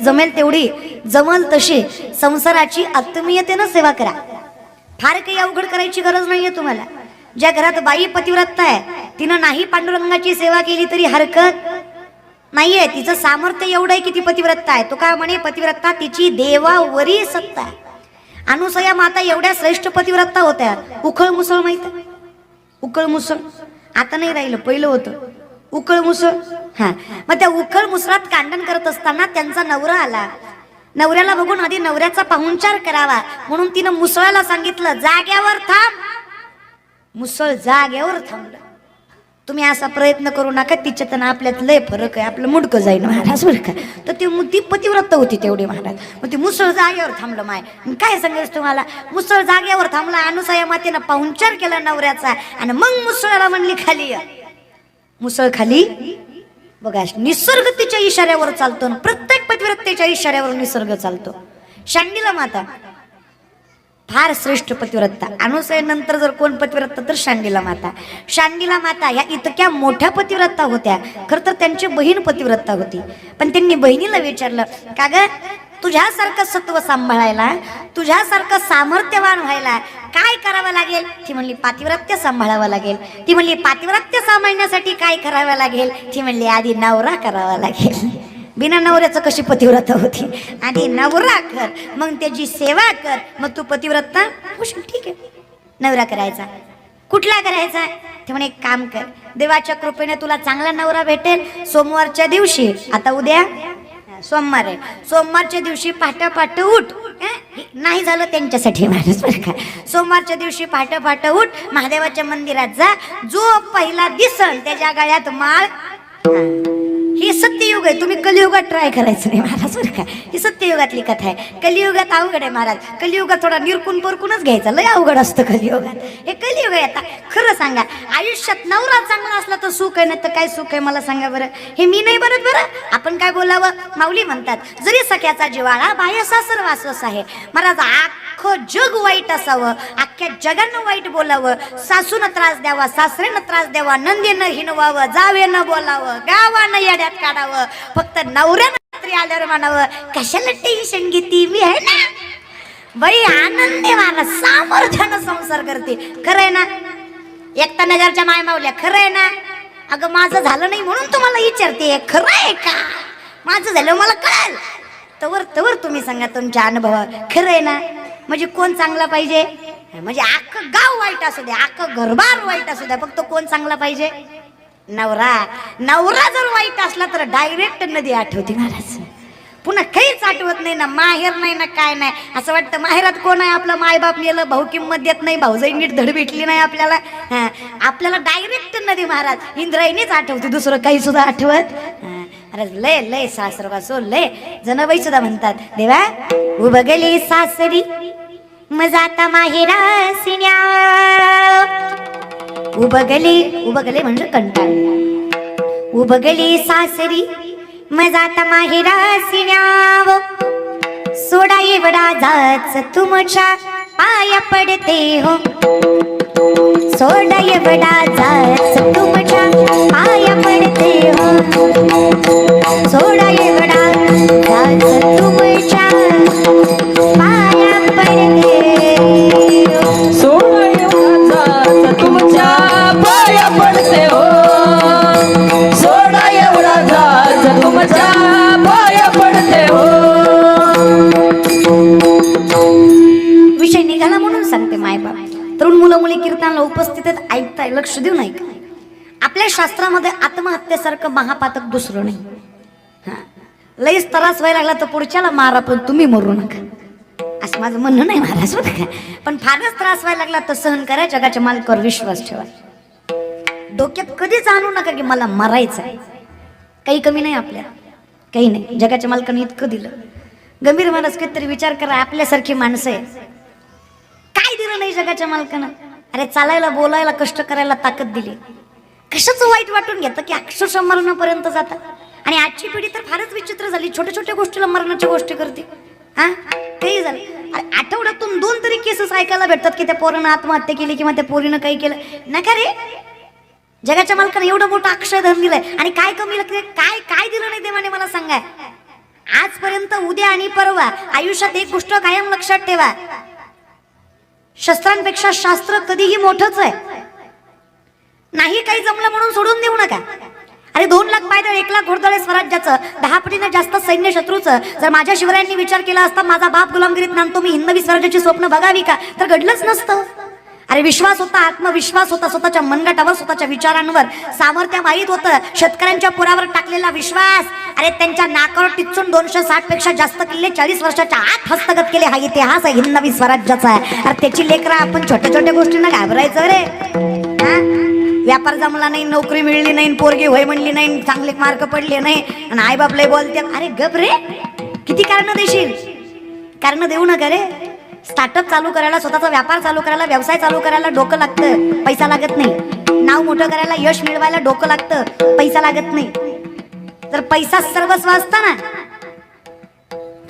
जमेल तेवढी. जमल तशी. संसाराची आत्मीयतेनं सेवा करा. फार काही अवघड करायची गरज नाहीये तुम्हाला. ज्या घरात बाई पतिव्रता आहे तिनं नाही पांडुरंगाची सेवा केली तरी हरकत नाहीये. तिचं सामर्थ्य एवढं आहे की ती पतिव्रता आहे. तो काय म्हणे पतिव्रता तिची देवावरी सत्ता आहे. अनुसया माता एवढ्या श्रेष्ठ पतिव्रता होत्या. उखळ मुसळ माहीत? उखळ उकळ मुसळ आता नाही राहिलं. पहिलं होतं. उकळ मुसळ. हा. मग त्या उकळ मुसळात कांडण करत असताना त्यांचा नवरा आला. नवऱ्याला बघून आधी नवऱ्याचा पाहुणचार करावा. म्हणून तिनं मुसळाला सांगितलं जाग्यावर थांब. मुसळ जाग्यावर थांबलं. तुम्ही असा प्रयत्न करू नका तिच्या त्यांना आपल्यात लय फरक आहे. आपलं मुडकं जाईल महाराज बरं का? तर ते मु- ती पतिव्रत होती तेवढी महाराज. मग ती मुसळ जागेवर थांबलं माय. काय सांगायचं तुम्हाला? मुसळ जागेवर थांबला अनुसया मातेनं पाहुणचार केला नवऱ्याचा. आणि मग मुसळाला म्हणली खाली या. मुसळ खाली बघा निसर्ग तिच्या इशाऱ्यावर चालतो ना प्रत्येक पतिव्रतेच्या इशाऱ्यावर निसर्ग चालतो. शांडीला माता फार श्रेष्ठ पतिव्रता अनुसयनंतर जर कोण पतिव्रता तर शांडीला माता. शांडीला माता ह्या इतक्या मोठ्या पतिव्रता होत्या. खर तर त्यांची बहीण पतिव्रता होती. पण त्यांनी बहिणीला विचारलं का ग तुझ्यासारखं सत्व सांभाळायला तुझ्यासारखं सामर्थ्यवान व्हायला काय करावं लागेल? ती म्हणली पातिव्रत्य सांभाळावं लागेल. ती म्हणली पातिव्रत्य सांभाळण्यासाठी काय करावं लागेल? ती म्हणली आधी नवरा करावा लागेल. बिना नवऱ्याचं कशी पतिव्रता होती? आधी नवरा कर मग त्याची सेवा कर. मग तू पतिव्रता होशील ठीक आहे. नवरा करायचा. कुठला करायचा? ते म्हणे एक काम कर. देवाच्या कृपेने तुला चांगला नवरा भेटेल. सोमवारच्या दिवशी आता उद्या सोमवार आहे. सोमवारच्या दिवशी पहाटे उठ. नाही झालं त्यांच्यासाठी माणूस बरं का. सोमवारच्या दिवशी पहाटे उठ. महादेवाच्या मंदिरात जा. जो पहिला दिसल त्याच्या गळ्यात माळ. ही सत्ययुग आहे. तुम्ही कलियुगात ट्राय करायचं नाही महाराज बरं का? ही सत्ययुगातली कथा आहे. कलियुगात अवघड आहे महाराज. कलियुगात थोडा निरकून परकूनच घ्यायचा. लय अवघड असतं कलियुगात. हे कलियुग आहे आता. खरं सांगा आयुष्यात नवरा चांगला असला तर सुख आहे नाही तर काय सुख आहे? मला सांगा बरं. हे मी नाही बरत बरं. आपण काय बोलावं? माऊली म्हणतात जरी सख्याचा जिवाळा बाह्य सासर वासवस आहे. महाराज अख्खं जग वाईट असावं. अख्ख्या जगानं वाईट बोलावं. सासूनं त्रास द्यावा सासरेनं त्रास द्यावा. नंदीनं हिनवावं जावेनं बोलावं. गावानं येड्यात काढावं. फक्त नवऱ्यानं रात्री आल्यावर म्हणावं कशाला टेन्शन घेते? मी आहे ना बाई आनंदी मला सामर्थ्यानं संसार करते. खरं आहे ना? एकता नगरच्या माय मावल्या खरं आहे ना? अगं माझं झालं नाही म्हणून तुम्हाला विचारते. खरं आहे का? माझं झालं मला कळाल. तवर तवर तुम्ही सांगा तुमच्या अनुभवावर. खरं आहे ना? म्हणजे कोण चांगला पाहिजे? म्हणजे अख्खं गाव वाईट असू द्या अख्खं घरबार वाईट असू द्या फक्त कोण चांगला पाहिजे? नवरा. नवरा जर वाईट असला तर डायरेक्ट नदी आठवते महाराज. पुन्हा काहीच आठवत नाही ना माहेर नाही ना काय नाही. असं वाटतं माहेरात कोण आहे? आपलं मायबाप नेलं भाऊ किंमत देत नाही भाऊजाई नीट धड भेटली नाही आपल्याला. आपल्याला डायरेक्ट नदी महाराज. इंद्रायणीच आठवते दुसरं काही सुद्धा आठवत. महाराज लय लय सासर वाचो लय. जनबाई सुद्धा म्हणतात देवा उभगले सासरी मजाता माहेरा सिन्या. उबगले उबगले म्हणजे कंटाळ. उबगली सासरी मजाता माहेरा सिन्याव सोडा एवढा जाच तुमच्या पाया पडते हो. सोडा एवढा जाच तुमच्या पाया पडते हो. सोडा एवढा जाच तुमच्या पाया पडते हो. तुमच्या पडते हो. विषय निघाला म्हणून सांगते मायबाप. तरुण मुलं मुली कीर्तनाला उपस्थित आहेत ऐकताय लक्ष देऊन ऐका. आपल्या शास्त्रामध्ये आत्महत्येसारखं महापातक दुसरं नाही. हा. लईच त्रास व्हायला लागला तर पुढच्याला मारा पण तुम्ही मरू नका. असं माझं म्हणणं नाही महाराज होतं का? पण फारच त्रास व्हायला लागला तर सहन करा जगाच्या मालकावर विश्वास ठेवा. डोक्यात कधीच आणू नका की मला मरायचं आहे काही कमी नाही आपल्या. काही नाही. जगाच्या मालकाने इतकं दिलं. गंभीर माणूस काहीतरी विचार करा आपल्यासारखी माणसं आहे काय दिलं नाही जगाच्या मालकानं? अरे चालायला बोलायला कष्ट करायला ताकद दिली. कशाच वाईट वाटून घेतं की अक्षरशः मरणापर्यंत जातात आणि आजची पिढी तर फारच विचित्र झाली. छोट्या छोट्या गोष्टीला मरणाच्या गोष्टी करते. हा? काही झालं. अरे आठवड्यातून दोन तरी केसेस ऐकायला भेटतात की त्या पोरानं आत्महत्या केली किंवा त्या पोरीनं काही केलं. नका रे. जगाच्या मालकाने एवढं मोठं अक्षय धन दिलंय आणि काय कमी लागते काय काय दिलं नाही देवाने मला सांगाय आजपर्यंत उद्या आणि परवा आयुष्यात एक गोष्ट कायम लक्षात ठेवा. शस्त्रांपेक्षा शास्त्र कधीही मोठंच आहे. नाही काही जमलं म्हणून सोडून देऊ नका. अरे दोन लाख पायदळ एक लाख घोडदळे स्वराज्याचं. दहा पटीनं जास्त सैन्य शत्रूचं. जर माझ्या शिवरायांनी विचार केला असता माझा बाप गुलामगिरीत नांदतो मी हिंदवी स्वराज्याची स्वप्न बघावी का? तर घडलंच नसतं. अरे विश्वास होता आत्मविश्वास होता स्वतःच्या मनगटावर स्वतःच्या विचारांवर सामर्थ्य माहीत होतं. शेतकऱ्यांच्या पुरावर टाकलेला विश्वास. अरे त्यांच्या नाकावर टिचून दोनशे साठपेक्षा जास्त किल्ले चाळीस वर्षाच्या आत हस्तगत केले. हा इतिहास आहे हिंदवी स्वराज्याचा आहे. अरे त्याची लेकरं आपण छोट्या छोट्या गोष्टींना घाबरायचं रे. व्यापार जमला नाही नोकरी मिळली नाही पोरगी होय म्हणली नाही चांगले मार्क पडले नाही आणि आई बाप लय बोलते अरे गप रे किती कारण देशील? कारण देऊ नका रे. स्टार्टअप चालू करायला स्वतःचा व्यापार चालू करायला व्यवसाय चालू करायला डोकं लागतं. पैसा लागत नाही. नाव मोठं करायला यश मिळवायला डोकं लागतं. पैसा लागत नाही. तर पैसा सर्वस्व असताना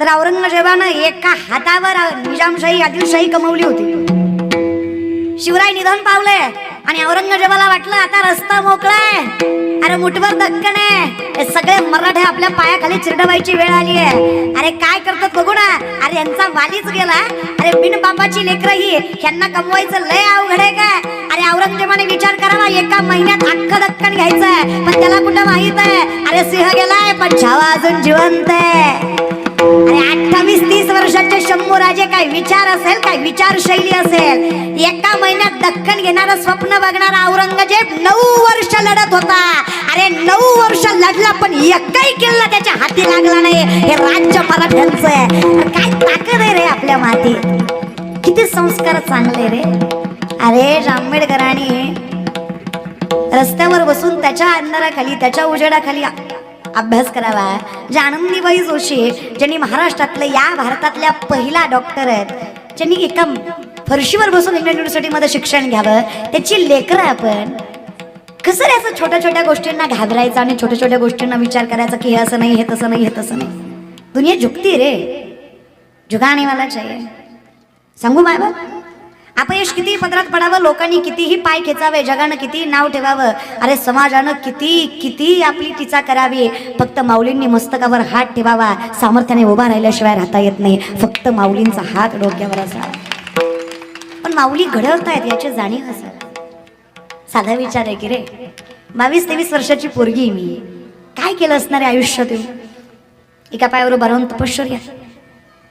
तर औरंगजेबानं एका हातावर निजामशाही आदिलशाही कमवली होती. शिवराय निधन पावलंय. आणि औरंगजेबाला वाटलं आता रस्ता मोकळाय. अरे मुठभर दक्कन आहे. सगळे मराठे आपल्या पायाखाली चिरडवायची वेळ आली आहे. अरे काय करतात बघू ना. अरे यांचा वालीच गेला. अरे बिन बापाची लेकर ही यांना कमवायचं लय अवघड आहे का अरे औरंगजेबाने विचार करावा एका महिन्यात अख्खं दक्कन घ्यायचंय. पण त्याला कुठं माहीत आहे? अरे सिंह गेलाय पण छावा अजून जिवंत आहे. अरे अठ्ठावीस तीस वर्षाचे शंभू राजे काय विचार असेल काय विचारशैली असेल? एका महिन्यात दख्खन घेणारा स्वप्न बघणारा औरंगजेब नऊ वर्ष लढत होता. अरे नऊ वर्ष लढला पण एकही किल्ला त्याच्या हाती लागला नाही. हे राज्य मराठ्यांचं आहे. काय ताकद आहे रे आपल्या मातीत किती संस्कार चांगले रे. अरे आंबेडकरांनी रस्त्यावर बसून त्याच्या अंधाराखाली त्याच्या उजेडाखाली अभ्यास करावा. जे आनंदीबाई जोशी ज्यांनी महाराष्ट्रातलं या भारतातल्या पहिला डॉक्टर आहेत ज्यांनी एका फरशीवर बसून इंडियन युनिव्हर्सिटीमध्ये शिक्षण घ्यावं त्याची लेकरं आपण. कसं रे असं छोट्या छोट्या गोष्टींना घाबरायचं आणि छोट्या छोट्या गोष्टींना विचार करायचा की हे असं नाही हे तसं नाही हे तसं नाही? दुनिया झुकती रे. झुकाने वाला चाहिए. सांगू माय बाप अपयश किती पदरात पडावं? लोकांनी कितीही पाय खेचावे जगानं किती नाव ठेवावं? अरे समाजानं किती किती आपली टीचा करावी? फक्त माऊलींनी मस्तकावर हात ठेवावा. सामर्थ्याने उभा राहिल्याशिवाय राहता येत नाही. फक्त माऊलींचा हात डोक्यावर असावा. पण माऊली घडवतायत याची जाणीव असावी. साधा विचार आहे की रे बावीस तेवीस वर्षाची पोरगी मी. काय केलं असणार आहे आयुष्यात येऊन? एका पायावर उभा राहून तपश्चर्या.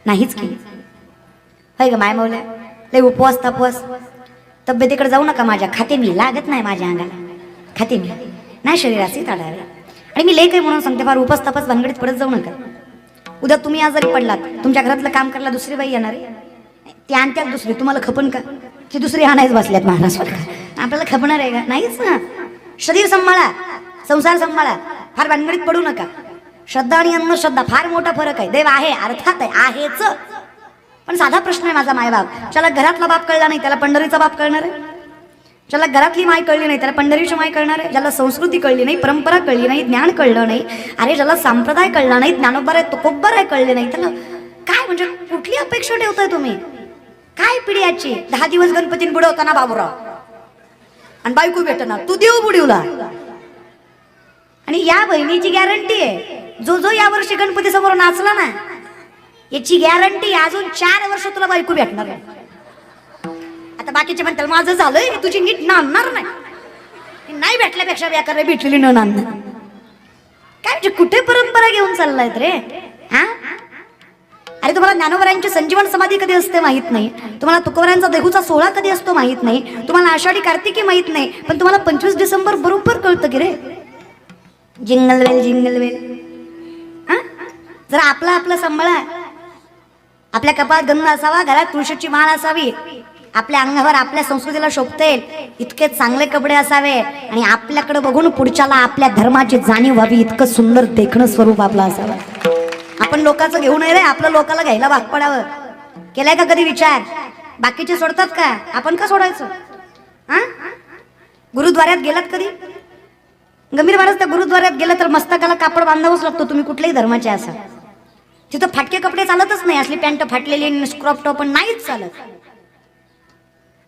नाहीच केली. होय ग माय माऊल्या लय उपवास तपवास. तब्येतीकडे जाऊ नका माझ्या. खाते मी लागत नाही माझ्या अंगाला. खाते मी. नाही शरीराचे ताडावे आणि मी लेख आहे म्हणून सांगते फार उपवास तपास भानगडीत पडत जाऊ नका. उद्या तुम्ही आजारी पडलात तुमच्या घरातलं काम करायला दुसरी बाई येणार आहे. ती आणत्यात दुसरी. तुम्हाला खपण का? ती दुसरी आणायच बसल्यात महाराज आपल्याला खपणार आहे का? नाहीच ना. शरीर सांभाळा. संसार सांभाळा. फार भानगडीत पडू नका. श्रद्धा आणि अंधश्रद्धा फार मोठा फरक आहे. देव आहे अर्थात आहे. आहेच. पण साधा प्रश्न आहे माझा मायबाप. ज्याला घरातला बाप कळला नाही त्याला पंढरीचा बाप कळणार आहे? ज्याला घरातली माय कळली नाही त्याला पंढरीची माय कळणार आहे? ज्याला संस्कृती कळली नाही परंपरा कळली नाही ज्ञान कळलं नाही अरे ज्याला संप्रदाय कळला नाही ज्ञानोबर आहे तुकोब्बर आहे कळले नाही त्याला काय म्हणजे कुठली अपेक्षा ठेवताय तुम्ही? काय पिढी याची दहा दिवस गणपतीन बुडवताना बाबूराव. आणि बायको भेटणार तू देऊ बुडीवला. आणि या बहिणीची गॅरंटी आहे जो जो या वर्षी गणपती समोर नाचला ना याची गॅरंटी अजून चार वर्ष तुला बायको भेटणार आहे आता बाकीचे म्हणतात माझं झालंय मी तुझी नीट नांदणार नाही. नाही भेटल्यापेक्षा व्याकरण भेटलेली न नांदणार काय म्हणजे कुठे परंपरा घेऊन चाललायत रे? हा? अरे तुम्हाला ज्ञानोवरांची संजीवन समाधी कधी असते माहीत नाही. तुम्हाला तुकोबरांचा देहूचा सोहळा कधी असतो माहीत नाही. तुम्हाला आषाढी कार्तिकी माहीत नाही. पण तुम्हाला पंचवीस डिसेंबर बरोबर कळतं की रे? जिंगल वेल जिंगल वेल. हा? जरा आपला आपला सांभाळा. आपल्या कपाळात गंध असावा घरात तुळशीची माळ असावी. आपल्या अंगावर आपल्या संस्कृतीला शोभते. इतके चांगले कपडे असावे. आणि आपल्याकडे बघून पुढच्याला आपल्या धर्माची जाणीव व्हावी. इतकं सुंदर देखणं स्वरूप आपलं असावं. आपण लोकांचं घेऊ नये रे. आपल्या लोकाला घ्यायला भाग पडावं. केलाय का कधी विचार? बाकीचे सोडतात का? आपण का सोडायचं? हा गुरुद्वाऱ्यात गेलात कधी? गंभीर महाराज त्या गुरुद्वाऱ्यात गेलं तर मस्तकाला कापड बांधावंच लागतो. तुम्ही कुठल्याही धर्माचे असा तिथं फाटके कपडे चालतच नाही असली पॅन्ट फाटलेली स्क्रॉप टॉप पण नाहीच चालत.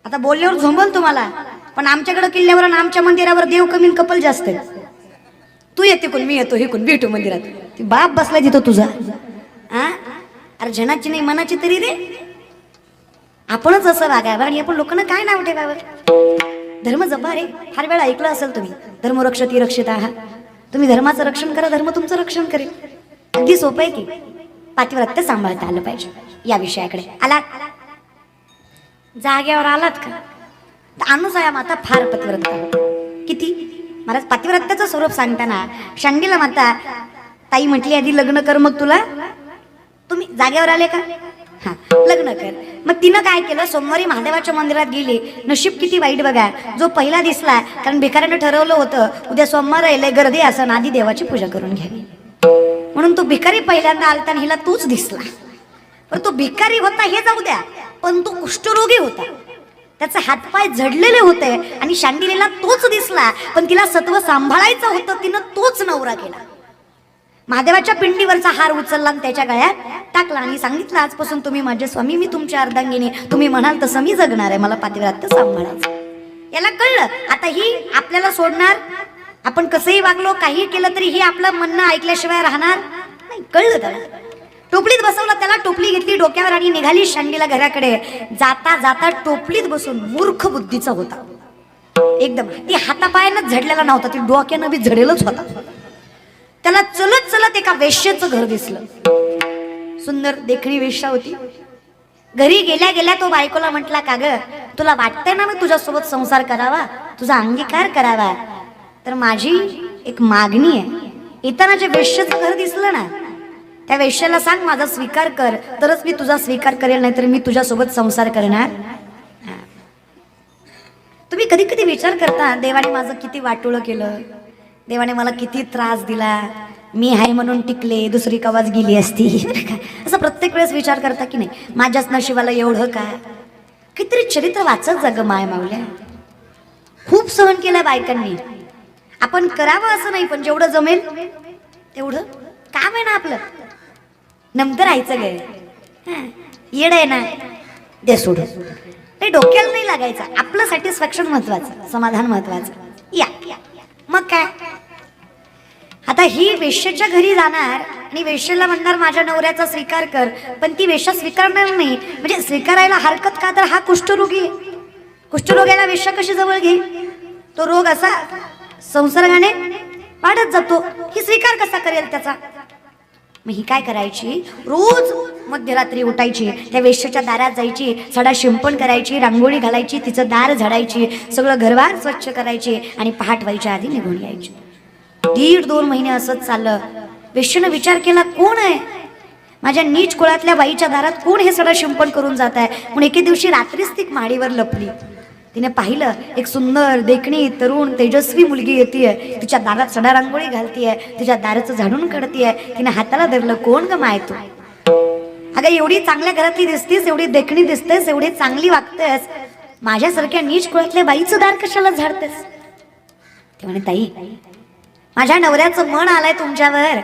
आता बोलल्यावर झोंबल तुम्हाला पण आमच्याकडे किल्ल्यावर आणि आमच्या मंदिरावर देव कमी कपल जास्त तू येते कोण मी येतो हे कोण भेटू मंदिरात. ती बाप बसलाय तिथं तुझा. आ? अरे जनाची नाही मनाची तरी रे. आपणच असं वागावं आणि आपण लोकांना काय नाव ठेवावं? धर्म जपा रे. फार वेळा ऐकलं असेल तुम्ही धर्म रक्षती रक्षित. आहात तुम्ही धर्माचं रक्षण करा धर्म तुमचं रक्षण करेल. अगदी सोपं आहे की. पातिव्रत्य सांभाळता आलं पाहिजे. या विषयाकडे. आलात? जाग्यावर आलात का? तर अनुसया माता फार पतिव्रत किती? महाराज पतिव्रत्याचं स्वरूप सांगताना शांडीला माता ताई म्हटली आधी लग्न कर मग तुला. तुम्ही जागेवर आले का? हा लग्न कर. मग तिनं काय केलं? सोमवारी महादेवाच्या मंदिरात गेली. नशीब किती वाईट बघा. जो पहिला दिसला कारण भिकाऱ्यानं ठरवलं होतं उद्या सोमवार राहिले गर्दी असं आधी देवाची पूजा करून घ्यावी. म्हणून तो भिकारी पहिल्यांदा आलता आणि हिला तूच दिसला. पण तो भिकारी होता हे जाऊ द्या पण तो कुष्ठरोगी होता. त्याचे हातपाय झडलेले होते आणि शांडिलीला तोच दिसला पण तिला सत्व सांभाळायचं होतं तिनं तोच नवरा केला. महादेवाच्या पिंडीवरचा हार उचलला आणि त्याच्या गळ्यात टाकला आणि सांगितलं आजपासून तुम्ही माझे स्वामी मी तुमच्या अर्धांगिनी. तुम्ही म्हणाल तसं मी जगणार आहे मला पातिव्रात्य सांभाळायचं याला कळलं आता ही आपल्याला सोडणार आपण कसंही वागलो काही केलं तरी हे आपलं म्हणणं ऐकल्याशिवाय राहणार नाही. कळलं त्याला? टोपलीत बसवलं त्याला टोपली घेतली डोक्यावर आणि निघाली शांडीला घराकडे. जाता जाता टोपलीत बसून मूर्ख बुद्धीचा होता. एकदम. ती हातापायानं झडलेला नव्हता ती डोक्यानं बी झडेलच होता. त्याला चलत चलत एका वेश्याचं घर दिसलं. सुंदर देखणी वेश्या होती. घरी गेल्या गेल्या तो बायकोला म्हटला का ग तुला वाटतंय ना मी तुझ्यासोबत संसार करावा? तुझा अंगीकार करावा? तर माझी एक मागणी आहे. येताना जे वेश्येचं घर दिसलं ना त्या वेश्याला सांग माझा स्वीकार कर तरच मी तुझा स्वीकार करेल नाही तर मी तुझ्यासोबत संसार करणार. तुम्ही कधी कधी विचार करता देवाने माझं किती वाटोळं केलं देवाने मला किती त्रास दिला मी आहे म्हणून टिकले दुसरी कवाच गेली असती. असं प्रत्येक वेळेस विचार करता की नाही माझ्याच नशिबाला एवढं का? कितीतरी चरित्र वाचत जागं माय मावल्या खूप सहन केलं बायकांनी. आपण करावं असं नाही पण जेवढं जमेल तेवढं काम आहे ना आपलं. नंतर राहायचं गे येड आहे ना? दे सोड ते डोक्याला नाही लागायचं. आपलं सॅटिस्फॅक्शन महत्वाचं समाधान महत्वाचं. या. या. मग काय? आता ही वेश्येच्या घरी जाणार आणि वेश्येला म्हणणार माझ्या नवऱ्याचा स्वीकार कर. पण ती वेश्या स्वीकारणार नाही. म्हणजे स्वीकारायला हरकत का? तर हा कुष्ठरोगी. कुष्ठरोग्याला वेश्या कशी जवळ घे तो रोग असा संसर्गाने वाढत जातो. ही स्वीकार कसा करेल त्याचा? मग ही काय करायची? रोज मध्यरात्री उठायची त्या वेश्याच्या दारात जायची सडा शिंपण करायची रांगोळी घालायची तिचं दार झाडायची सगळं घरवार स्वच्छ करायची आणि पहाट व्हायच्या आधी निघून यायची. दीड दोन महिने असंच चाललं. वेश्यानं विचार केला कोण आहे? माझ्या नीच कुळातल्या बाईच्या दारात कोण हे सडा शिंपण करून जात आहे? म्हणून एके दिवशी रात्रीच ती माडीवर लपली? तिने पाहिलं एक सुंदर देखणी तरुण तेजस्वी मुलगी येते तिच्या दारात सडा रांगोळी घालतीये. तिच्या दाराचं झाडून काढतीये. तिने हाताला धरलं कोण ग माय तू? अगं एवढी चांगल्या घरातली दिसतीस एवढी देखणी दिसतेस एवढी चांगली वागतेस. माझ्यासारख्या नीच कुळातल्या बाईचं दार कशाला झाडतेस? ते म्हणे ताई माझ्या नवऱ्याचं मन आलंय तुमच्यावर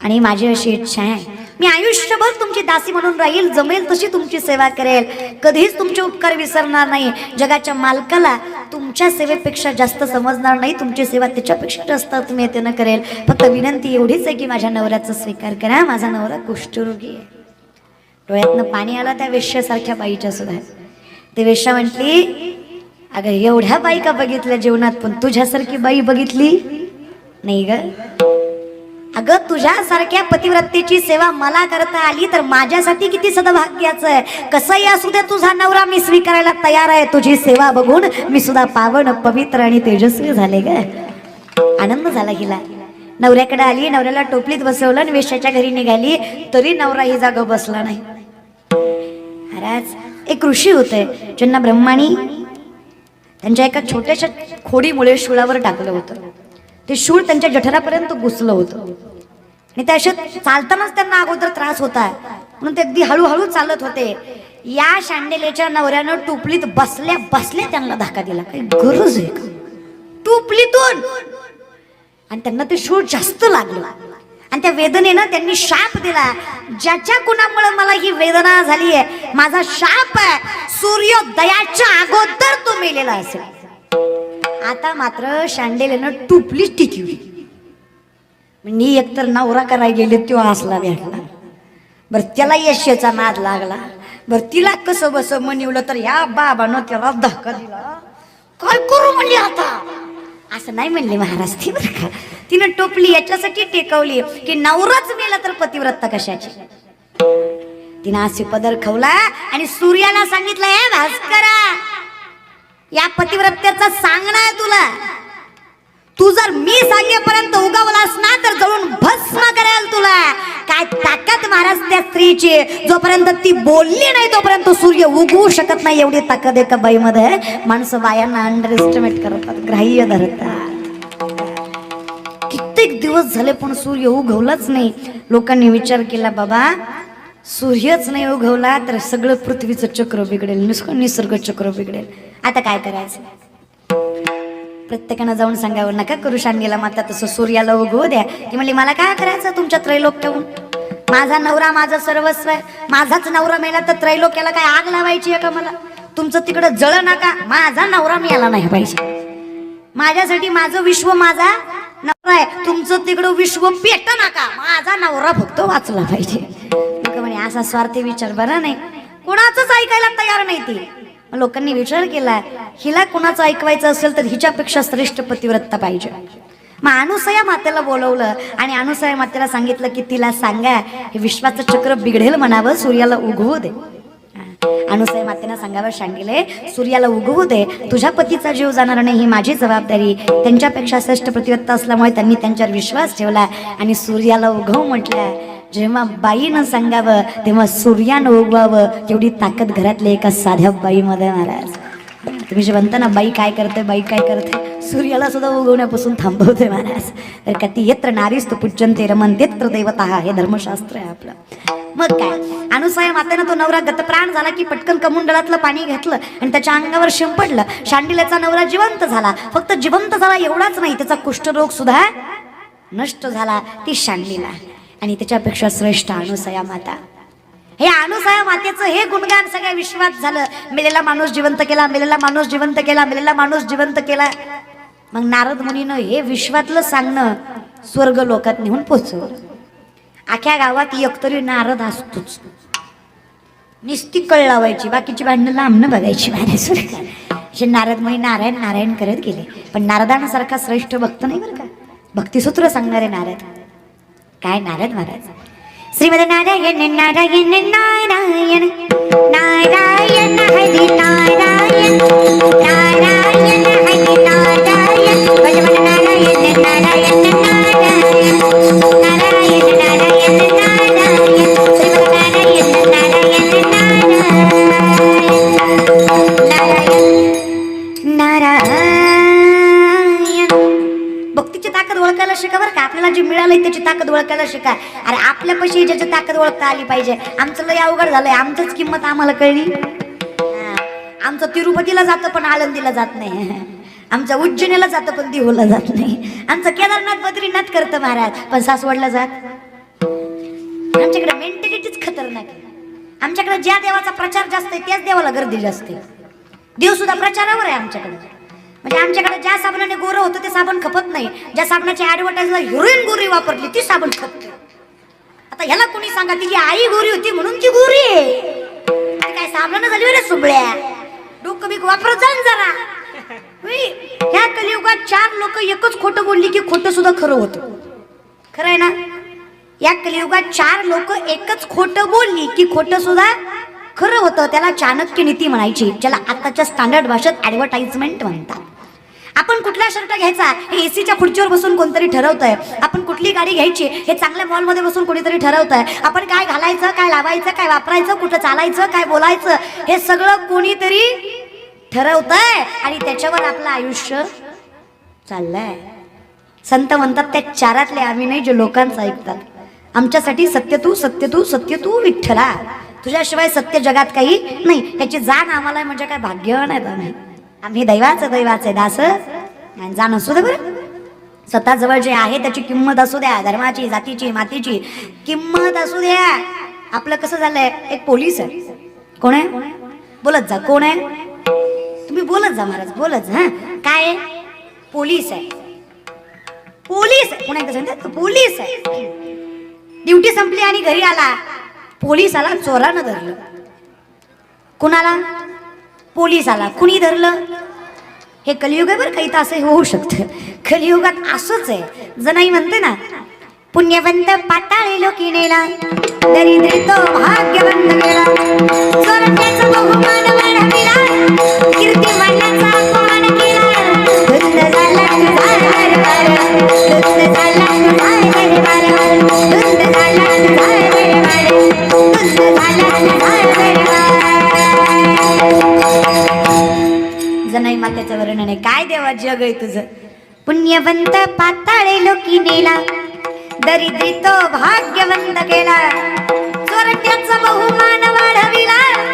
आणि माझी अशी इच्छा आहे. मी आयुष्यभर तुमची दासी म्हणून राहील जमेल तशी तुमची सेवा करेल. कधीच तुमचे उपकार विसरणार नाही. जगाच्या मालकाला तुमच्या सेवेपेक्षा जास्त समजणार नाही. तुमची सेवा त्याच्यापेक्षा जास्त तुम्ही येतेनं करेल. फक्त विनंती एवढीच आहे की माझ्या नवऱ्याचा स्वीकार करा. माझा नवरा कुष्ठरोगी आहे. डोळ्यातनं पाणी आलं त्या वेश्यासारख्या बाईच्या सुद्धा. ते वेश्या म्हटली अगं एवढ्या बायका बघितल्या जीवनात पण तुझ्यासारखी बाई बघितली? नाही ग. अगं तुझ्यासारख्या पतिव्रतेची सेवा मला करता आली तर माझ्यासाठी किती सदभाग्याचं आहे. कसंही असू दे तुझा नवरा मी स्वीकारायला तयार आहे. तुझी सेवा बघून मी सुद्धा पावन पवित्र आणि तेजस्वी झाले ग. आनंद झाला हिला. नवऱ्याकडे आली नवऱ्याला टोपलीत बसवलं आणि वेशाच्या घरी निघाली. तरी नवरा ही जागा बसला नाही. महाराज एक ऋषी होते ज्यांना ब्रह्माणी त्यांच्या एका छोट्याशा खोडीमुळे शुळावर टाकलं होतं. ते शूळ त्यांच्या जठरापर्यंत घुसलं होतं. आणि त्या असे चालतानाच त्यांना अगोदर त्रास होता म्हणून ते अगदी हळूहळू चालत होते. या शांडेलेच्या नवऱ्यानं टुपलीत बसल्या बसल्या त्यांना धक्का दिला. काही गरज आहे का? टुपलीतून! आणि त्यांना ते शूळ जास्त लागलं. आणि त्या वेदनेनं त्यांनी शाप दिला. ज्याच्या कुणामुळे मला ही वेदना झाली आहे माझा शाप आहे. सूर्योदयाच्या अगोदर तो मेलेला असेल. आता मात्र शांडेलेनं टुपलीच टिकवली. मी एकतर नवरा करायला गेले तो असला भेटला. बर त्याला यशेचा नाद लागला. बर तिला कसं बस म्हणवलं तर ह्या बाबानं त्याला धक्का दिला. काय करू म्हणली आता? असं नाही म्हणले महाराज ती बरं का. तिनं टोपली याच्यासाठी टेकवली. की नवराच मेला तर पतिव्रता कशाची? तिनं असे पदर खवला आणि सूर्याला सांगितलं हे भास्करा या पतिव्रत्याचा सांगणार तुला. तू जर मी सांगेपर्यंत उगवलास ना तर जळून भस्म करेल तुला. काय ताकद महाराज त्या स्त्रीची? जोपर्यंत ती बोलली नाही तोपर्यंत सूर्य उगवू शकत नाही. एवढी ताकद एका बाईमध्ये. माणसं बायांना अंडर एस्टिमेट करतात ग्राह्य धरतात. कित्येक दिवस झाले पण सूर्य उगवलाच नाही. लोकांनी विचार केला बाबा सूर्यच नाही उगवला तर सगळं पृथ्वीचं चक्र बिघडेल नुसतं निसर्ग चक्र बिघडेल. आता काय करायचं? प्रत्येकानं जाऊन सांगावं नका करू शांगेला माता तसं सूर्याला उगवू द्या. ती म्हणली मला काय करायचं तुमच्या त्रैलोक ठेवून माझा नवरा माझं सर्वस्व आहे. माझाच नवरा मेला तर त्रैलोक्याला काय आग लावायची आहे का मला? तुमचं तिकडं जळ नका. माझा नवरा मिळाला नाही पाहिजे. माझ्यासाठी माझं विश्व माझा काय? तुमचं तिकडं विश्व पेट नका. माझा नवरा फक्त वाचला पाहिजे. म्हणे असा स्वार्थी विचार बरा नाही. कोणाचंच ऐकायला तयार नाही ती. लोकांनी विचार केला हिला कुणाचं ऐकवायचं असेल तर हिच्यापेक्षा श्रेष्ठ पतिव्रता पाहिजे. मग अनुसया मातेला बोलवलं आणि अनुसया मातेला सांगितलं की तिला सांगा हे विश्वाचं चक्र बिघडेल म्हणावं सूर्याला उगवू दे. अनुसय मातेनं सांगावं सांगिले सूर्याला उगवू दे तुझ्या पतीचा जीव जाणार नाही ही माझी जबाबदारी. त्यांच्यापेक्षा श्रेष्ठ प्रतिवत्ता असल्यामुळे त्यांनी त्यांच्यावर विश्वास ठेवला आणि सूर्याला उगव म्हटल्या जेव्हा बाईनं सांगावं तेव्हा सूर्यानं उगवावं तेवढी ताकद घरातल्या एका साध्या बाईमध्ये महाराज तुम्ही जे म्हणता ना बाई काय करते बाई काय करते सूर्याला सुद्धा उगवण्यापासून थांबवते महाराज तर का ती येत्र नारीस्त रमन देत्र देवता हे धर्मशास्त्र आहे आपलं. मग काय? अनुसया मातेनं तो नवरा गतप्राण झाला की पटकन कमुंडळातलं पाणी घेतलं आणि त्याच्या अंगावर शिंपडलं शांडिल्याचा नवरा जिवंत झाला. फक्त जिवंत झाला एवढाच नाही त्याचा कुष्ठरोग सुद्धा नष्ट झाला ती शांडलीला आणि त्याच्यापेक्षा श्रेष्ठ अनुसया माता. हे अनुसया मातेचं हे गुणगान सगळ्या विश्वात झालं. मेलेला माणूस जिवंत केला मेलेला माणूस जिवंत केला मेलेला माणूस जिवंत केला. मग नारद मुनीनं हे विश्वातलं सांगणं स्वर्ग लोकात नेऊन पोचवलं. अख्या गावात एकतरी नारद असतोच. निस्ती कळ लावायची बाकीची भांडणं लांबनं बघायची महाराज असे नारद मुनी नारायण नारायण करत गेले. पण नारदांसारखा श्रेष्ठ भक्त नाही बरं का? भक्तिसूत्र सांगणारे नारद. काय नारद महाराज? श्रीमद नारायण नारायण नारायण नारायण हरी नारायण नारायण ताकद ओळखायला शिका अरे आपल्यापाशी ज्याची ताकद ओळखता आली पाहिजे. आमचं लय अवघड झालंय. आमचंच किंमत आम्हाला कळली. आमचं तिरुपतीला जातं पण आळंदीला जात नाही. आमचं उज्जैनीला जातं पण दिवला जात नाही. आमचं केदारनाथ बद्रीनाथ करतं महाराज. पण सासवडला जात. आमच्याकडे मेंटॅलिटीच खतरनाक आहे. आमच्याकडे ज्या देवाचा प्रचार जास्त आहे त्याच देवाला गर्दी जास्त आहे. देव सुद्धा प्रचारावर आहे आमच्याकडे. आमच्याकडे ज्या साबणाने गोरं होतं ते साबण खपत नाही. ज्या साबणाची ऍडव्हर्टाईजला हिरोईन गोरी वापरली ती साबण खपते. आता ह्याला कोणी सांगा तिची आई गोरी होती म्हणून ती गोरी आहे. काय साबणानं झाली रे सुबळ्या? डोकं बिक वापरत जा जरा. ह्या? कलियुगात चार लोक एकच खोटं बोलली की खोटं सुद्धा खरं होतं. खरं आहे ना? या कलियुगात चार लोक एकच खोटं बोलली की खोटं सुद्धा खरं होतं. त्याला चाणक्य नीती म्हणायची. ज्याला आताच्या स्टँडर्ड भाषेत ऍडव्हर्टाइजमेंट म्हणतात. आपण कुठला शर्ट घ्यायचा? हे एसीच्या खुर्चीवर बसून कोणतरी ठरवतंय. आपण कुठली गाडी घ्यायची? हे चांगल्या मॉलमध्ये बसून कोणीतरी ठरवतंय. आपण काय घालायचं काय लावायचं काय वापरायचं कुठं चालायचं काय बोलायचं हे सगळं कोणीतरी ठरवतंय. आणि त्याच्यावर आपलं आयुष्य चाललंय. संत म्हणतात त्या चारातले आम्ही नाही जे लोकांचं ऐकतात. आमच्यासाठी सत्य तू सत्य तू सत्य तू विठ्ठला. तुझ्याशिवाय सत्य जगात काही नाही. त्याची जाण आम्हाला म्हणजे काय भाग्य नाही. आम्ही आम्ही दैवाचं दैवाचे दास जाण असू दे बरं. स्वतःजवळ जे आहे त्याची किंमत असू द्या धर्माची जातीची मातीची किंमत असू द्या. आपलं कसं झालंय? एक पोलीस आहे. कोण आहे? बोलत जा. कोण आहे? तुम्ही बोलत जा महाराज बोलत जा काय पोलीस आहे. पोलीस आहे. एकदा पोलीस आहे. ड्युटी संपली आणि घरी आला. पोलिसाला चोरानं धरलं. कुणाला? पोलिसाला कुणी धरलं? हे कलियुग आहे बरं काही तर असं होऊ शकतं. कलियुगात असंच आहे. जनाई म्हणते ना पुण्यवंत पाताळे लोकिनेला दरिद्री तो भाग्यवंत गेला स्वर्गाचा बहुमान वाढविला अपमान केला. धुंद झाला तुझा दरबार धुंद झाला तुझा दरबार धुंद झाला तुझा दरबार धुंद झाला तुझा दरबार जनाई मात्याच्या वर्णन आहे काय देवा जग आहे तुझं. पुण्यवंत पाताळे लोकी नेला. दरिद्री तो भाग्यवंत केला. चोरट्याचा बहुमान वाढविला.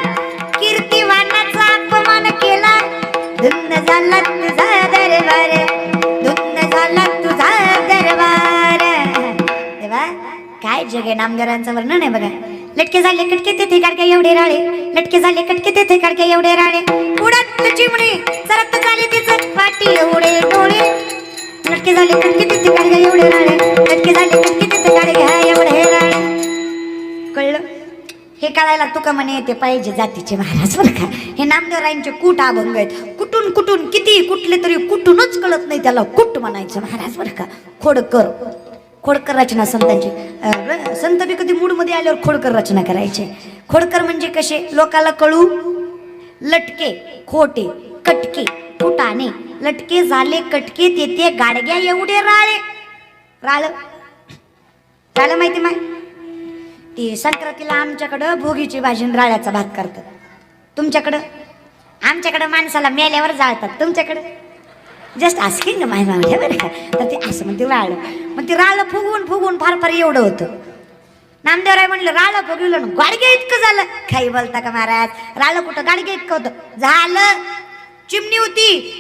कीर्तिवानाचा अपमान केला. धुंद झाला तुझा दरबार. धुंद झाला तुझा दरबार. देवा काय जग आहे? नामदेवांचं वर्णन आहे बघा. लटके झाले कटके तेथे काडके एवढे राळे. लटके झाले कटके तेथे काडके एवढे राळे. उडत चिमणी सरत झाले तिचं पाटी एवढे डोळे. लटके झाले कटके तेथे काडके एवढे राळे. लटके झाले कटके तेथे काडके एवढे राळे. कळलं? हे कळायला तुका म्हणे ते पाहिजे जातीचे महाराज बरं का? हे नामदेवरायांचे कूट अभंग आहेत. कुठून कुठून किती कुठले तरी कुठूनच कळत नाही त्याला कुट म्हणायचं महाराज बरं का? खोडकर. खोडकर रचना संतांची. संत बी कधी मूडमध्ये आल्यावर खोडकर रचना करायचे. खोडकर म्हणजे कसे? लोकाला कळू? लटके खोटे कटके फुटाणे. लटके झाले कटके तेथे गाडग्या एवढे राळे. राळ. राळ माहिती माय ती संक्रांतीला आमच्याकडं भोगीची भाजी राळ्याचा भात करतात. तुमच्याकडं? आमच्याकडं माणसाला मेल्यावर जाळतात. तुमच्याकडं? जस्ट आस्किंग माय मावल्या बरं का तर ते असं म्हणते राळलं मग ते राळलं फुगवून फुगवून फार फार एवढं होतं नामदेवराय म्हणलं राळं फुगवलं गाडगे इतकं झालं काही बोलता का महाराज राळं कुठं गाडगे इतकं होतं झालं चिमणी होती